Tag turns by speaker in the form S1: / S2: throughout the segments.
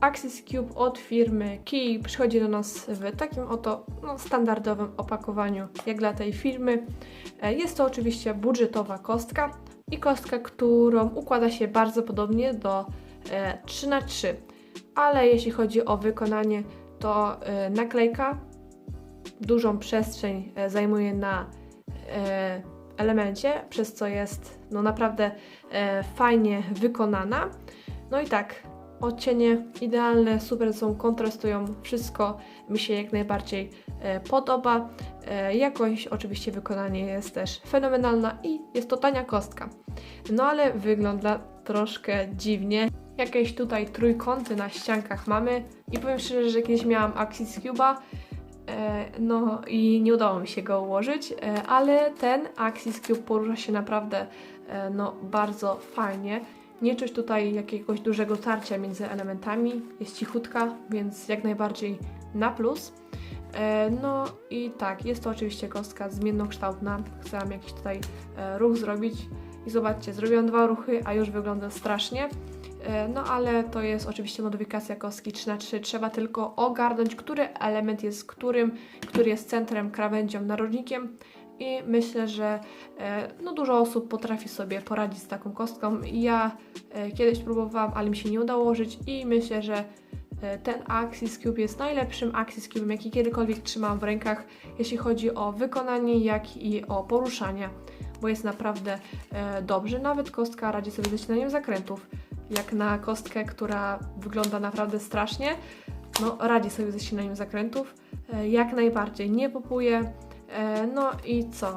S1: Axis Cube od firmy Key przychodzi do nas w takim oto no, standardowym opakowaniu jak dla tej firmy. E, Jest to oczywiście budżetowa kostka i kostka, którą układa się bardzo podobnie do e, 3 na 3 ale jeśli chodzi o wykonanie, to e, naklejka dużą przestrzeń e, zajmuje na e, elemencie, przez co jest no naprawdę e, fajnie wykonana. No i tak, odcienie idealne, super są, kontrastują, wszystko mi się jak najbardziej e, podoba. E, jakość, oczywiście wykonanie jest też fenomenalna i jest to tania kostka. No ale wygląda troszkę dziwnie. Jakieś tutaj trójkąty na ściankach mamy i powiem szczerze, że kiedyś miałam Axis Cube'a, e, no i nie udało mi się go ułożyć, e, ale ten Axis Cube porusza się naprawdę e, no, bardzo fajnie. Nie czuć tutaj jakiegoś dużego tarcia między elementami, jest cichutka, więc jak najbardziej na plus. E, No i tak, jest to oczywiście kostka zmiennokształtna. Chciałam jakiś tutaj e, ruch zrobić i zobaczcie, zrobiłam dwa ruchy, a już wygląda strasznie. E, No ale to jest oczywiście modyfikacja kostki 3 na 3 Trzeba tylko ogarnąć, który element jest którym, który jest centrem, krawędzią, narożnikiem. I myślę, że e, no, dużo osób potrafi sobie poradzić z taką kostką. Ja e, kiedyś próbowałam, ale mi się nie udało ułożyć i myślę, że e, ten Axis Cube jest najlepszym Axis Cube'em, jaki kiedykolwiek trzymałam w rękach, jeśli chodzi o wykonanie, jak i o poruszanie, bo jest naprawdę dobrze. Nawet kostka radzi sobie ze ścinaniem zakrętów, jak na kostkę, która wygląda naprawdę strasznie. No, radzi sobie ze ścinaniem zakrętów, jak najbardziej nie popuje. E, no i co?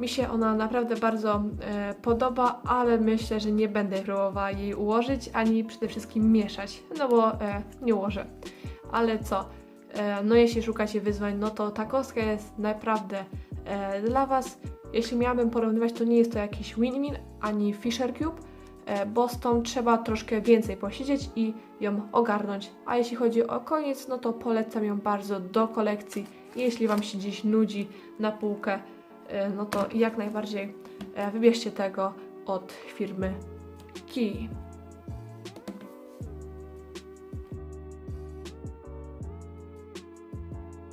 S1: Mi się ona naprawdę bardzo e, podoba, ale myślę, że nie będę próbowała jej ułożyć, ani przede wszystkim mieszać, no bo e, nie ułożę. Ale co? E, no jeśli szukacie wyzwań, no to ta kostka jest naprawdę e, dla Was. Jeśli miałabym porównywać, to nie jest to jakiś win-win, ani Fisher Cube, bo z tą trzeba troszkę więcej posiedzieć i ją ogarnąć. A jeśli chodzi o koniec, no to polecam ją bardzo do kolekcji. Jeśli Wam się gdzieś nudzi na półkę, e, no to jak najbardziej e, wybierzcie tego od firmy Key.